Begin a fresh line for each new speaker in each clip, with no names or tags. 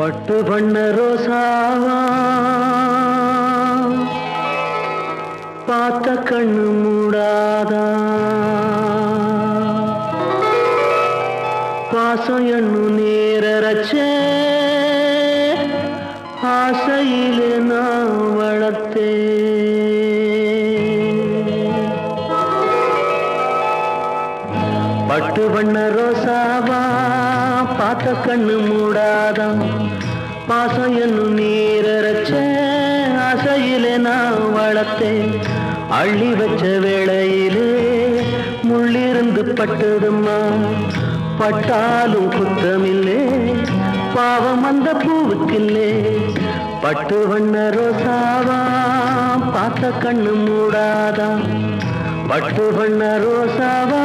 பட்டு பண்ண ரோசாவா பார்த்த கண்ணு மூடாதா. பாசம் எண்ணு நேரச்சே ஆசையிலே நான் வளர்த்தே பட்டு வண்ண ரோசாவா பார்த்த கண்ணு மூடாதான் பாசம் என்னும் நீரச்ச ஆசையிலே நான் வளர்த்தேன். அள்ளி வச்ச வேளையிலே முள்ளிருந்து பட்டதும்மா பட்டாலும் குத்தமில்லே பாவம் அந்த பூவுக்கில்லே. பட்டு வண்ண ரோசாவா பார்த்த கண்ணு மூடாதான் பட்டு பண்ண ரோசாவா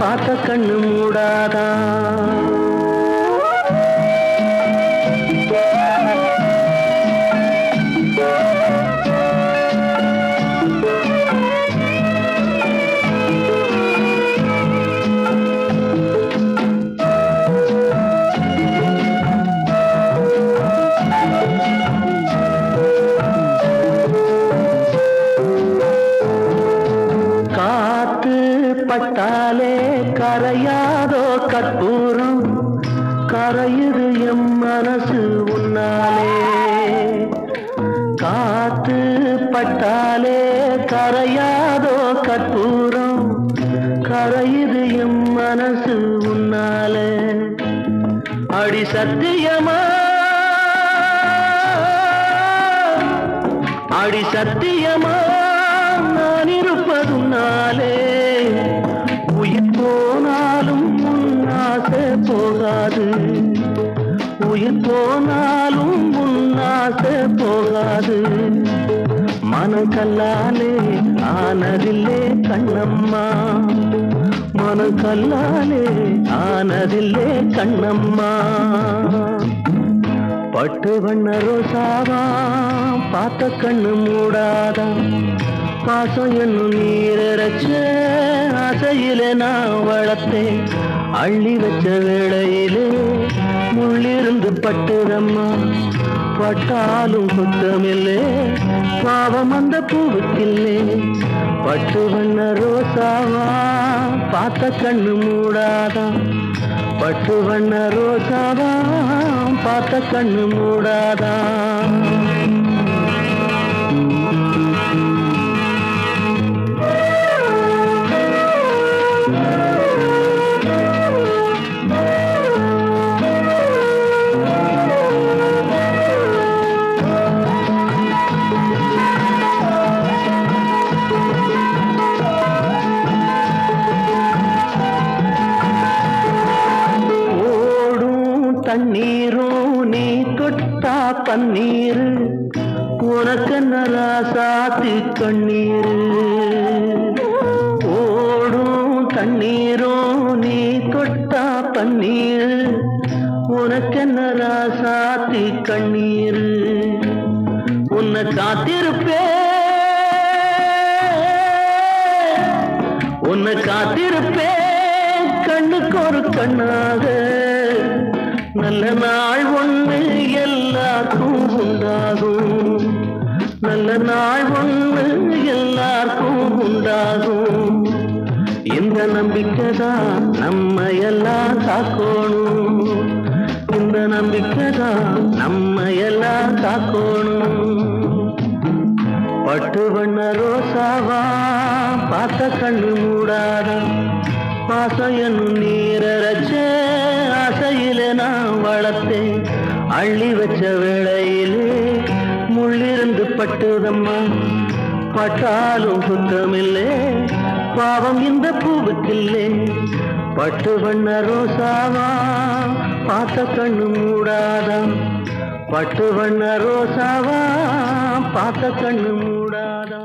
பார்த்த கண்ணு மூடாதான் கரையாதோ கற்பூரம்? கரையுது எம் மனசு உன்னாலே. காத்து பட்டாலே கரையாதோ கற்பூரம்? கரையுது எம் மனசு உன்னாலே. அடி சத்தியமா? அடி சத்தியமா? போனாலும் முன்னாசை போகாது. மனக்கல்லாலே ஆனதில்லே கண்ணம்மா. மனக்கல்லாலே ஆனதில்லே கண்ணம்மா. பட்டு வண்ண ரோசாவா பார்த்த கண்ணு மூடாதா. பாசம் என்னும் நீரச்ச ஆசையிலே நான் வளர்த்தேன். அள்ளி வச்ச வேளையிலே உள்ளிருந்து பட்டுதம்மா பட்டாலும் குத்தமில்லே பாவம் அந்த பூவுக்கில்லே. பட்டு வண்ண ரோசாவா. பார்த்த கண்ணு மூடாதா. பட்டு வண்ண ரோசாவா. பார்த்த கண்ணு மூடாதான் ஓடும் தண்ணீரும் நீ தொட்டா பன்னீர். உனக்கு நராசாத்து கண்ணீர். ஓடும் தண்ணீரும் நீ தொட்டா பன்னீர். உனக்கு நராசாத்து கண்ணீர். உன்னை காத்திருப்பே. உன்னை காத்திருப்பே. கண்ணுக்கு ஒரு கண்ணாக. நல்ல நாள் ஒண்ணு எல்லாருக்கும் உண்டாகும். நல்ல நாள் ஒண்ணு எல்லாருக்கும் உண்டாகும். இந்த நம்பிக்கை தான் நம்ம எல்லாம் காக்கணும் இந்த நம்பிக்கை தான் நம்ம எல்லாம் காக்கணும் பட்டு வண்ண ரோசாவா பார்த்த கண்ணு மூடாதா? பாசம் என்னும் நீ அள்ளி வச்ச வேளையிலே முள்ளிருந்து பட்டுதம்மா. பட்டாலும் குத்தமில்லே பாவம் இந்த பூவுக்கில்லே. பட்டு வண்ண ரோசாவா பார்த்த கண்ணு மூடாதா பட்டு வண்ண ரோசாவா பார்த்த கண்ணு மூடாதா